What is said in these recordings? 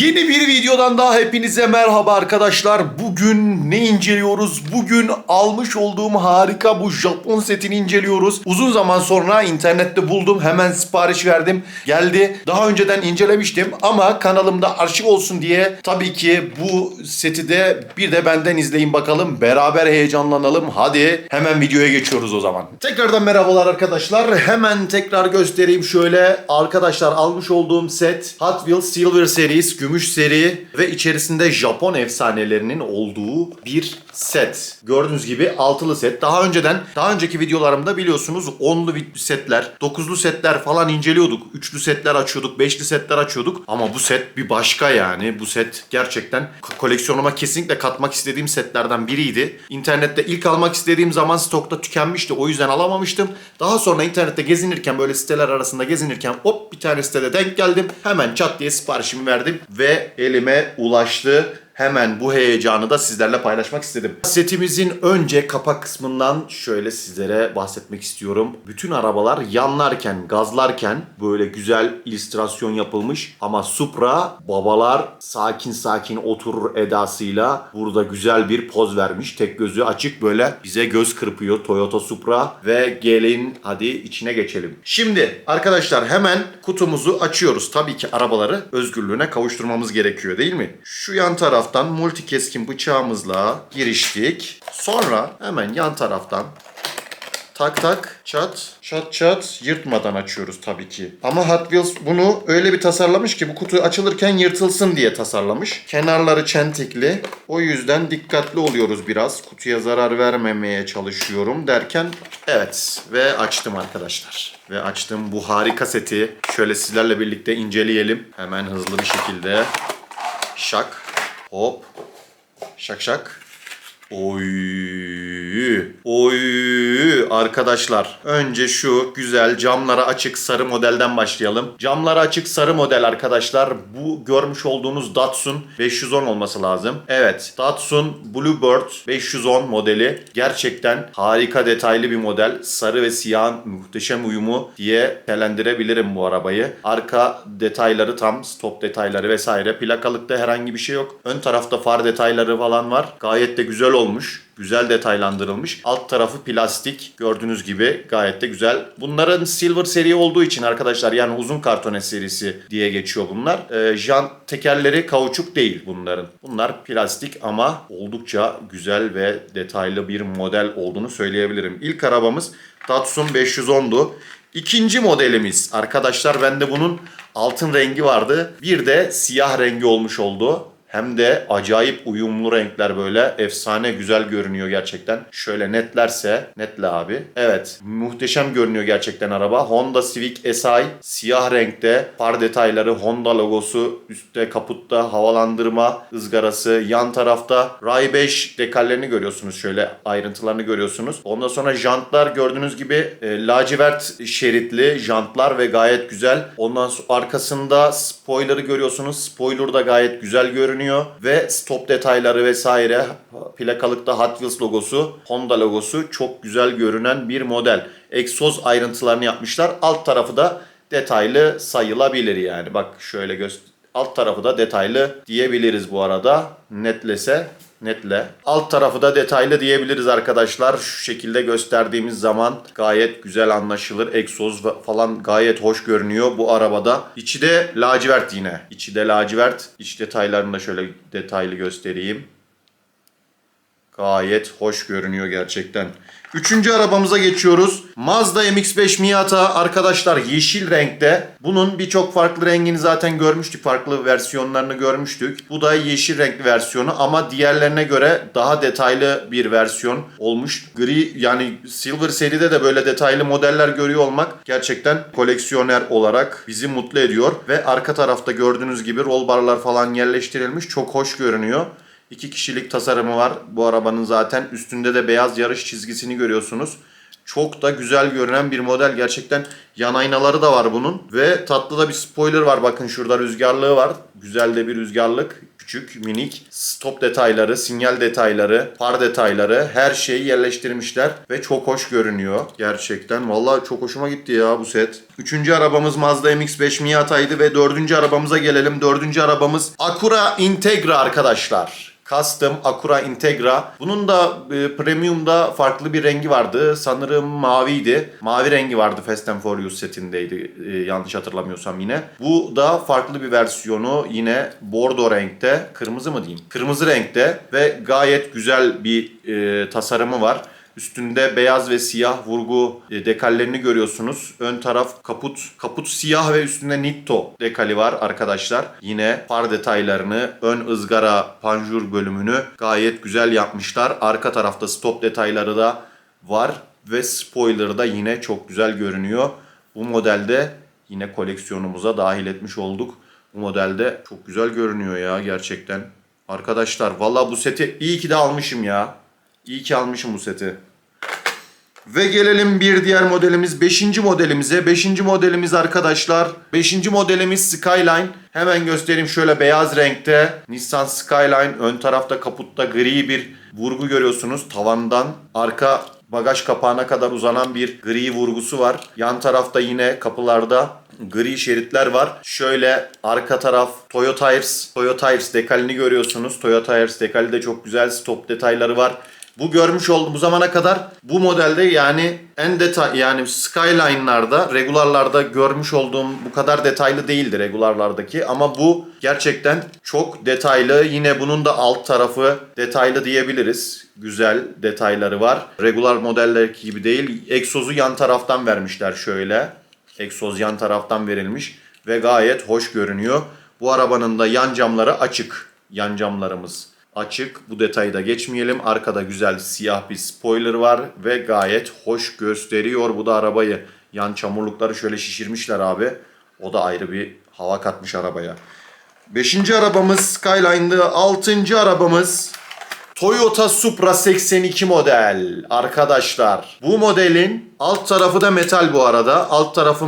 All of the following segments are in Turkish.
Yeni bir videodan daha hepinize merhaba arkadaşlar. Bugün ne inceliyoruz? Bugün almış olduğum harika bu Japon setini inceliyoruz. Uzun zaman sonra internette buldum. Hemen sipariş verdim. Geldi. Daha önceden incelemiştim ama kanalımda arşiv olsun diye tabii ki bu seti de bir de benden izleyin bakalım. Beraber heyecanlanalım. Hadi hemen videoya geçiyoruz o zaman. Tekrardan merhabalar arkadaşlar. Hemen tekrar göstereyim şöyle. Arkadaşlar almış olduğum set Hot Wheels Silver Series gümüş seri ve içerisinde Japon efsanelerinin olduğu bir set. Gördüğünüz gibi altılı set. Daha önceden daha önceki videolarımda biliyorsunuz onlu setler, dokuzlu setler falan inceliyorduk. Üçlü setler açıyorduk, beşli setler açıyorduk. Ama bu set bir başka yani. Bu set gerçekten ko- koleksiyonuma kesinlikle katmak istediğim setlerden biriydi. İnternette ilk almak istediğim zaman stokta tükenmişti. O yüzden alamamıştım. Daha sonra internette gezinirken böyle siteler arasında gezinirken hop bir tane sitede denk geldim. Hemen çat diye siparişimi verdim ve elime ulaştı. Hemen bu heyecanı da sizlerle paylaşmak istedim. Setimizin önce kapak kısmından şöyle sizlere bahsetmek istiyorum. Bütün arabalar yanlarken, gazlarken böyle güzel illüstrasyon yapılmış. Ama Supra babalar sakin sakin oturur edasıyla burada güzel bir poz vermiş. Tek gözü açık böyle bize göz kırpıyor Toyota Supra ve gelin hadi içine geçelim. Şimdi arkadaşlar hemen kutumuzu açıyoruz. Tabii ki arabaları özgürlüğüne kavuşturmamız gerekiyor değil mi? Şu yan taraftan multi keskin bıçağımızla giriştik. Sonra hemen yan taraftan tak tak çat çat çat yırtmadan açıyoruz tabii ki. Ama Hot Wheels bunu öyle bir tasarlamış ki bu kutu açılırken yırtılsın diye tasarlamış. Kenarları çentikli. O yüzden dikkatli oluyoruz biraz. Kutuya zarar vermemeye çalışıyorum derken evet ve açtım arkadaşlar. Ve açtım bu harika seti şöyle sizlerle birlikte inceleyelim. Hemen hızlı bir şekilde. Şak. Hop. Şak şak. Oy. Oy. Arkadaşlar önce şu güzel camlara açık sarı modelden başlayalım. Camlara açık sarı model arkadaşlar. Bu görmüş olduğunuz Datsun 510 olması lazım. Evet. Datsun Bluebird 510 modeli. Gerçekten harika detaylı bir model. Sarı ve siyahın muhteşem uyumu diye telendirebilirim bu arabayı. Arka detayları tam stop detayları vesaire. Plakalıkta herhangi bir şey yok. Ön tarafta far detayları falan var. Gayet de güzel olmuş. Güzel detaylandırılmış. Alt tarafı plastik. Gördüğünüz gibi gayet de güzel. Bunların silver seri olduğu için arkadaşlar yani uzun kartone serisi diye geçiyor bunlar. Ee, jant tekerleri kauçuk değil bunların. Bunlar plastik ama oldukça güzel ve detaylı bir model olduğunu söyleyebilirim. İlk arabamız Datsun 510'du. İkinci modelimiz arkadaşlar bende bunun altın rengi vardı. Bir de siyah rengi olmuş oldu. Hem de acayip uyumlu renkler böyle. Efsane güzel görünüyor gerçekten. Şöyle netlerse netle abi. Evet muhteşem görünüyor gerçekten araba. Honda Civic SI siyah renkte. Far detayları Honda logosu üstte kaputta havalandırma ızgarası. Yan tarafta Ray 5 dekallerini görüyorsunuz. Şöyle ayrıntılarını görüyorsunuz. Ondan sonra jantlar gördüğünüz gibi e, lacivert şeritli jantlar ve gayet güzel. Ondan sonra arkasında spoiler'ı görüyorsunuz. Spoiler da gayet güzel görünüyor ve stop detayları vesaire plakalıkta Hot Wheels logosu, Honda logosu çok güzel görünen bir model. Egzoz ayrıntılarını yapmışlar. Alt tarafı da detaylı sayılabilir yani. Bak şöyle göster. Alt tarafı da detaylı diyebiliriz bu arada. Netlese netle. Alt tarafı da detaylı diyebiliriz arkadaşlar. Şu şekilde gösterdiğimiz zaman gayet güzel anlaşılır. Egzoz falan gayet hoş görünüyor bu arabada. İçi de lacivert yine. İçi de lacivert. İç detaylarını da şöyle detaylı göstereyim. Gayet hoş görünüyor gerçekten. Üçüncü arabamıza geçiyoruz. Mazda MX-5 Miata arkadaşlar yeşil renkte. Bunun birçok farklı rengini zaten görmüştük. Farklı versiyonlarını görmüştük. Bu da yeşil renkli versiyonu ama diğerlerine göre daha detaylı bir versiyon olmuş. Gri yani Silver seride de böyle detaylı modeller görüyor olmak gerçekten koleksiyoner olarak bizi mutlu ediyor. Ve arka tarafta gördüğünüz gibi roll barlar falan yerleştirilmiş. Çok hoş görünüyor. İki kişilik tasarımı var bu arabanın zaten. Üstünde de beyaz yarış çizgisini görüyorsunuz. Çok da güzel görünen bir model. Gerçekten yan aynaları da var bunun. Ve tatlı da bir spoiler var. Bakın şurada rüzgarlığı var. Güzel de bir rüzgarlık. küçük, minik. Stop detayları, sinyal detayları, far detayları her şeyi yerleştirmişler ve çok hoş görünüyor gerçekten. Vallahi çok hoşuma gitti ya bu set. Üçüncü arabamız Mazda MX-5 Miata'ydı ve dördüncü arabamıza gelelim. Dördüncü arabamız Acura Integra arkadaşlar. Custom Acura Integra. Bunun da e, Premium'da farklı bir rengi vardı. Sanırım maviydi. Mavi rengi vardı Fast and Furious setindeydi. e, yanlış hatırlamıyorsam yine. Bu da farklı bir versiyonu. Yine bordo renkte. Kırmızı mı diyeyim? Kırmızı renkte ve gayet güzel bir e, tasarımı var. Üstünde beyaz ve siyah vurgu e, dekallerini görüyorsunuz. Ön taraf kaput. Kaput siyah ve üstünde Nitto dekali var arkadaşlar. Yine far detaylarını, ön ızgara panjur bölümünü gayet güzel yapmışlar. Arka tarafta stop detayları da var ve spoiler da yine çok güzel görünüyor. Bu modelde yine koleksiyonumuza dahil etmiş olduk. Bu modelde çok güzel görünüyor ya gerçekten. Arkadaşlar valla bu seti iyi ki de almışım ya. İyi ki almışım bu seti. Ve gelelim bir diğer modelimiz 5. modelimize. 5. modelimiz arkadaşlar. 5. modelimiz Skyline. Hemen göstereyim şöyle beyaz renkte. Nissan Skyline ön tarafta kaputta gri bir vurgu görüyorsunuz. Tavandan arka bagaj kapağına kadar uzanan bir gri vurgusu var. Yan tarafta yine kapılarda gri şeritler var. Şöyle arka taraf Toyota Tires, Toyota Tires dekalini görüyorsunuz. Toyota Tires dekali de çok güzel stop detayları var. Bu görmüş oldum bu zamana kadar bu modelde yani en detay yani Skyline'larda, regularlarda görmüş olduğum bu kadar detaylı değildi regularlardaki ama bu gerçekten çok detaylı. Yine bunun da alt tarafı detaylı diyebiliriz. Güzel detayları var. Regular modellerdeki gibi değil. Egzozu yan taraftan vermişler şöyle. Egzoz yan taraftan verilmiş ve gayet hoş görünüyor. Bu arabanın da yan camları açık. Yan camlarımız açık. Bu detayı da geçmeyelim. Arkada güzel siyah bir spoiler var ve gayet hoş gösteriyor. Bu da arabayı yan çamurlukları şöyle şişirmişler abi. O da ayrı bir hava katmış arabaya. Beşinci arabamız Skyline'dı. Altıncı arabamız Toyota Supra 82 model arkadaşlar. Bu modelin alt tarafı da metal bu arada. Alt tarafı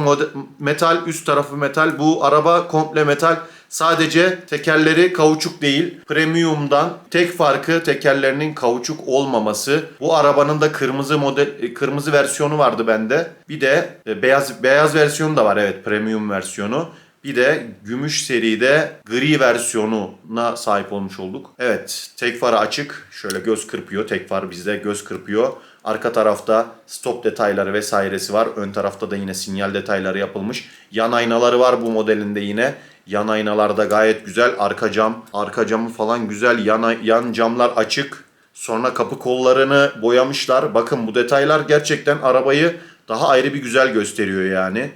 metal, üst tarafı metal. Bu araba komple metal. Sadece tekerleri kauçuk değil. Premium'dan tek farkı tekerlerinin kauçuk olmaması. Bu arabanın da kırmızı model e, kırmızı versiyonu vardı bende. Bir de e, beyaz beyaz versiyonu da var evet premium versiyonu. Bir de gümüş seride gri versiyonuna sahip olmuş olduk. Evet tek farı açık. Şöyle göz kırpıyor. Tek far bizde göz kırpıyor. Arka tarafta stop detayları vesairesi var. Ön tarafta da yine sinyal detayları yapılmış. Yan aynaları var bu modelinde yine. Yan aynalarda gayet güzel. Arka cam, arka camı falan güzel. Yan, yan camlar açık. Sonra kapı kollarını boyamışlar. Bakın bu detaylar gerçekten arabayı daha ayrı bir güzel gösteriyor yani.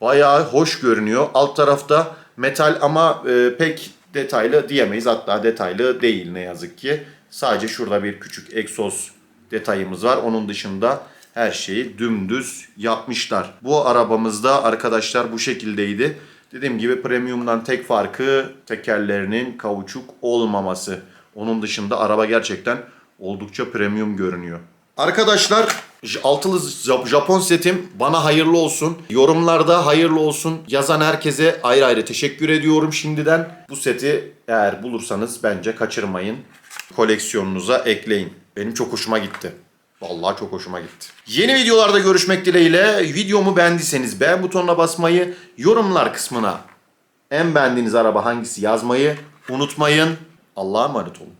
Bayağı hoş görünüyor. Alt tarafta metal ama e, pek detaylı diyemeyiz. Hatta detaylı değil ne yazık ki. Sadece şurada bir küçük egzoz detayımız var. Onun dışında her şeyi dümdüz yapmışlar. Bu arabamızda arkadaşlar bu şekildeydi. Dediğim gibi premiumdan tek farkı tekerlerinin kauçuk olmaması. Onun dışında araba gerçekten oldukça premium görünüyor. Arkadaşlar altılı Jap- Japon setim bana hayırlı olsun. Yorumlarda hayırlı olsun yazan herkese ayrı ayrı teşekkür ediyorum şimdiden. Bu seti eğer bulursanız bence kaçırmayın. Koleksiyonunuza ekleyin. Benim çok hoşuma gitti. Vallahi çok hoşuma gitti. Yeni videolarda görüşmek dileğiyle. Videomu beğendiyseniz beğen butonuna basmayı, yorumlar kısmına en beğendiğiniz araba hangisi yazmayı unutmayın. Allah'a emanet olun.